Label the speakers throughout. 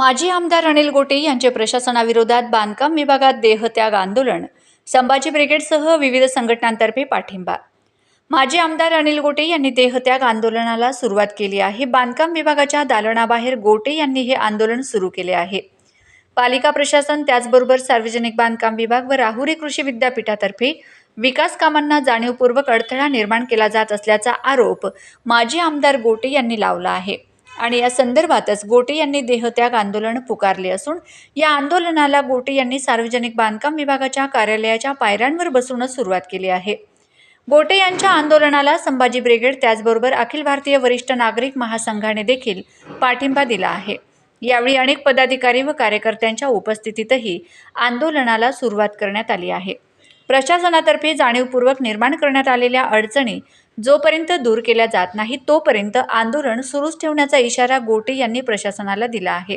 Speaker 1: माजी आमदार अनिल गोटे यांचे प्रशासनाविरोधात बांधकाम विभागात देहत्याग आंदोलन संभाजी ब्रिगेडसह विविध संघटनांतर्फे पाठिंबा. माजी आमदार अनिल गोटे यांनी देहत्याग आंदोलनाला सुरुवात केली आहे. बांधकाम विभागाच्या दालनाबाहेर गोटे यांनी हे आंदोलन सुरू केले आहे. पालिका प्रशासन त्याचबरोबर सार्वजनिक बांधकाम विभाग व राहुरी कृषी विद्यापीठातर्फे विकास कामांना जाणीवपूर्वक अडथळा निर्माण केला जात असल्याचा आरोप माजी आमदार गोटे यांनी लावला आहे. आणि या संदर्भातच गोटे यांनी देहत्याग आंदोलन पुकारले असून या आंदोलनाला गोटे यांनी सार्वजनिक बांधकाम विभागाच्या कार्यालयाच्या पायऱ्यांवर बसूनच सुरुवात केली आहे. गोटे यांच्या आंदोलनाला संभाजी ब्रिगेड त्याचबरोबर अखिल भारतीय वरिष्ठ नागरिक महासंघाने देखील पाठिंबा दिला आहे. यावेळी अनेक पदाधिकारी व कार्यकर्त्यांच्या उपस्थितीतही आंदोलनाला सुरुवात करण्यात आली आहे. प्रशासनातर्फे जाणीवपूर्वक निर्माण करण्यात आलेल्या अडचणी जोपर्यंत दूर केल्या जात नाही तोपर्यंत आंदोलन सुरूच ठेवण्याचा इशारा गोटे यांनी प्रशासनाला दिला आहे.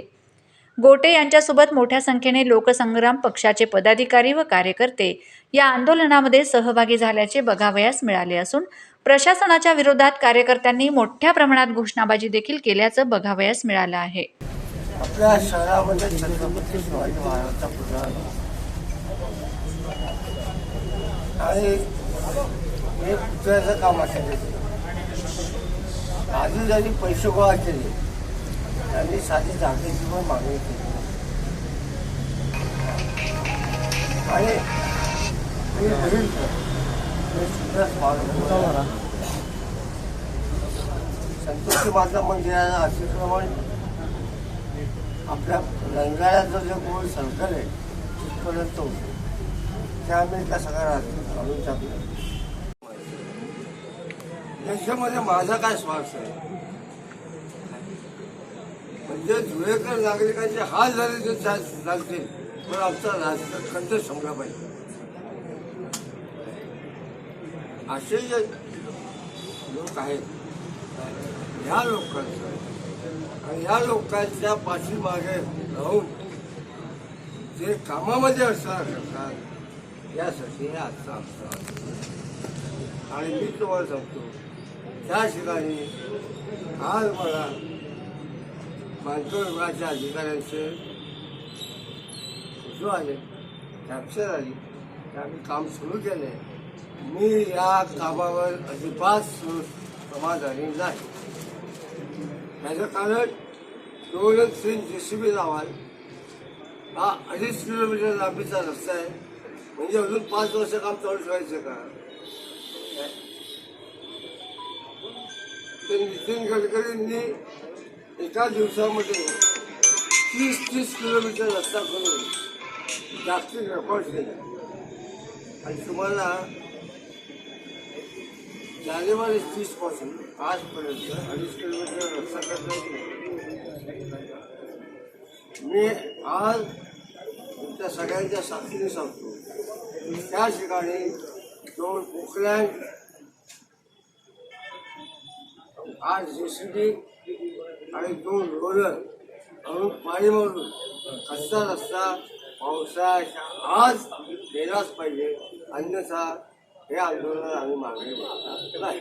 Speaker 1: गोटे यांच्यासोबत मोठ्या संख्येने लोकसंग्राम पक्षाचे पदाधिकारी व कार्यकर्ते या आंदोलनामध्ये सहभागी झाल्याचे बघावयास मिळाले असून प्रशासनाच्या विरोधात कार्यकर्त्यांनी मोठ्या प्रमाणात घोषणाबाजी देखील केल्याचं बघावयास मिळालं आहे.
Speaker 2: आपल्या शहरामध्ये छत्रपती शिवाजी महाराजांचा पुतळा. आणि हे पुतळ्याचं काम असेल. आधी जरी पैसे गोळा केले त्यांनी साधी जागेची पण मागणी केली आणि मी स्मारक संतोषी माता मंदिराला अतिक्रमण आपल्या रंगाळ्याचं जे गोल सर्कल आहे तिथपर्यंत होतं. त्यामुळे त्या सगळ्या काढून टाकलं याच्यामध्ये माझा काय स्वार्थ आहे? म्हणजे धुळेकर नागरिकांचे हाल झाले जे चा- पण आमचा राजखंड संपला पाहिजे. असे जे लोक आहेत ह्या लोकांचं आणि ह्या लोकांच्या पाठीमागे राहून जे कामामध्ये असणार करतात यासाठी आजचा आमचा आणि मी तुम्हाला सांगतो त्या ठिकाणी आज मला बांधकाम अधिकाऱ्यांचे जो आले कॅप्चर आली. ते काम सुरू केले. मी या कामावर अजिबात समाधानी नाही. त्याचं कारण दोन तीन जे सी बी लावाल. हा अडीच किलोमीटर लांबीचा रस्ता आहे. म्हणजे अजून पाच वर्ष काम चालू ठेवायचं का? नितीन गडकरींनी एका दिवसामध्ये तीस तीस किलोमीटर रस्ता करून जागतिक रेकॉर्ड केला. आणि तुम्हाला जानेवारी तीसपासून आजपर्यंत अडीच किलोमीटर रस्ता करता मी आज तुमच्या सगळ्यांच्या साथीने सांगतो त्या ठिकाणी दोन पोखऱ्यान आठ जे सी बी आणि दोन रोलर आणून पाणी मारून कच्चा रस्ता पावसाळ्याच्या आज केलाच पाहिजे. अन्यथा हे आंदोलन आम्ही मागणी घेणार नाही.